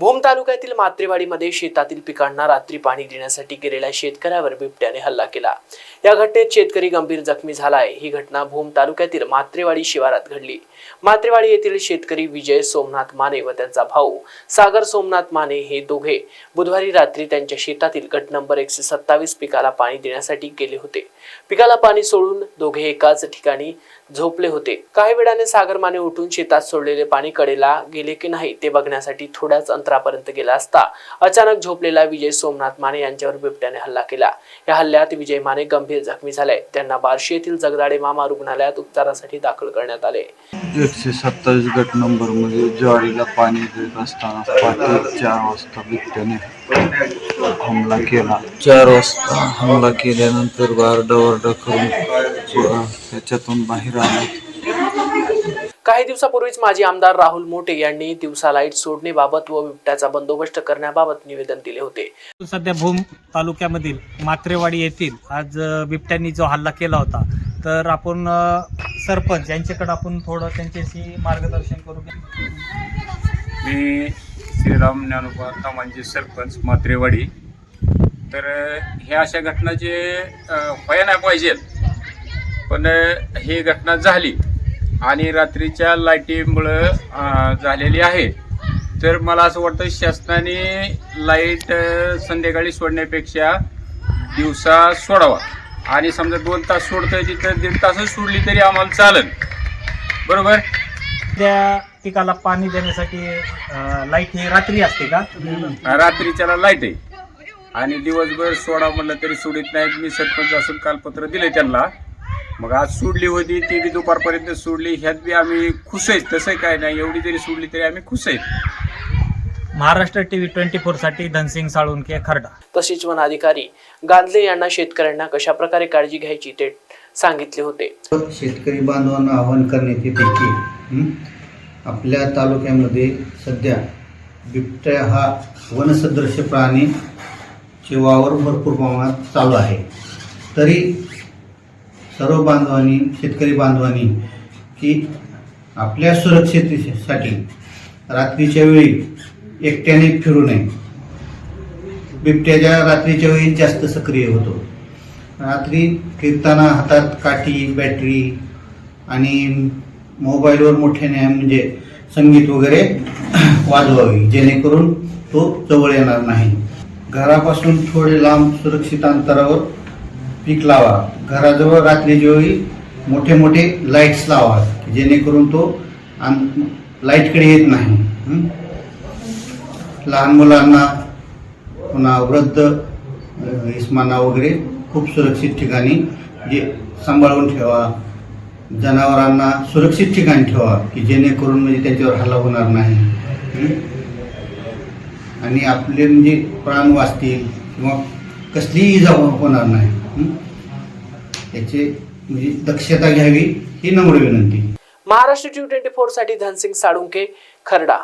भूम तालुक्यातील मात्रेवाडीमध्ये शेतातील पिकांना रात्री पाणी देण्यासाठी गेलेल्या शेतकऱ्यावर बिबट्याने हल्ला केला. या घटनेत शेतकरी गंभीर जखमी झालाय. ही घटना भूम तालुक्यातील मात्रेवाडी शिवारात घडली. मात्रेवाडी येथील शेतकरी विजय सोमनाथ माने व त्यांचा भाऊ सागर सोमनाथ माने हे दोघे बुधवारी रात्री त्यांच्या शेतातील गट नंबर एकशे सत्तावीस पिकाला पाणी देण्यासाठी गेले होते. पिकाला पाणी सोडून दोघे एकाच ठिकाणी झोपले होते. काही वेळाने सागर माने उठून शेतात सोडलेले पाणी कडेला गेले की नाही ते बघण्यासाठी थोड्याच अंतर अंतरापर्यंत गेला असता. अचानक झोपलेला विजय सोमनाथ माने यांच्यावर बिबट्याने हल्ला केला. या हल्ल्यात विजय माने गंभीर जखमी झाले. त्यांना बार्शी येथील जगदाडे मामा रुग्णालयात उपचारासाठी दाखल करण्यात आले. एकशे सत्तावीस गट नंबरमध्ये ज्वारीला पाणी देत असताना पहाटे चार वाजता बिबट्याने हमला केला. चार वाजता हमला केल्यानंतर बारडावरडा करून त्याच्यातून बाहेर आले. काही दिवसापूर्वीच माजी आमदार राहुल मोटे यांनी दिवसा लाइट सोडणेबाबत व बिबट्याचा बंदोबस्त करण्याबाबत निवेदन दिले होते. सध्या भूम तालुक्यामधील मात्रेवाडी येथील आज बिबट्यांनी जो हल्ला केला होता तर आपण सरपंच यांच्याकडे आपण थोडं त्यांच्याशी मार्गदर्शन करू. मी श्रीराम ज्ञानोबा तामांचे सरपंच मात्रेवाडी. तर ह्या अशा घटना जे व्हायला नाही पाहिजेत पण ही घटना झाली. आणि रात्रीच्या लाईटीमुळं झालेली आहे. तर मला असं वाटतं शासनाने लाइट संध्याकाळी सोडण्यापेक्षा दिवसा सोडावा. आणि समजा दोन तास सोडतोय तिथं दीड तासच सोडली तरी आम्हाला चालेल. बरोबर? त्या पिकाला पाणी देण्यासाठी लाइट ही रात्री असते का? रात्रीच्याला लाइट आहे. आणि दिवसभर सोडा म्हणलं तरी सोडित नाहीत. मी सरपंच असून कालपत्र दिले त्यांना. मग आज सोडली होती ती बी दुपारपर्यंत सोडली. ह्यात बी आम्ही खुश आहेत. तसं काय नाही. एवढी जरी सोडली तरी आम्ही खुश आहेत. महाराष्ट्र टी व्ही ट्वेंटी फोरसाठी धनसिंग साळुंके खरडा. तसेच वन अधिकारी गांधले यांना शेतकऱ्यांना कशा प्रकारे काळजी घ्यायची ते सांगितले होते. शेतकरी बांधवांना आवाहन करण्यात येते की हं, आपल्या तालुक्यामध्ये सध्या बिबट्या हा वनसदृश्य प्राणी चे वावर भरपूर प्रमाणात चालू आहे. तरी सर्व बांधवांनी शेतकरी बांधवांनी की आपल्या सुरक्षिततेसाठी रात्रीच्या वेळी एकट्याने फिरू नये. बिबट्याच्या रात्रीच्या वेळी जास्त सक्रिय होतो. रात्री फिरताना हातात काठी बॅटरी आणि मोबाईलवर मोठ्याने म्हणजे संगीत वगैरे वाजवावी जेणेकरून तो जवळ येणार नाही. घरापासून थोडे लांब सुरक्षित अंतरावर पीक लावा. घराजवळ रात्रीच्या वेळी मोठे मोठे लाईट्स लावा जेणेकरून तो आम लाईटकडे येत नाही. लहान मुलांना पुन्हा वृद्ध इस्माना वगैरे खूप सुरक्षित ठिकाणी जे सांभाळून ठेवा. जनावरांना सुरक्षित ठिकाणी ठेवा की जेणेकरून म्हणजे त्यांच्यावर हल्ला होणार नाही. आणि आपले म्हणजे प्राण वाचतील किंवा कसलीही जाऊ होणार नाही. याचे म्हणजे दक्षता घ्यावी ही नम्र विनंती. महाराष्ट्र टी ट्वेंटी फोरसाठी धनसिंग साळुंके खरडा.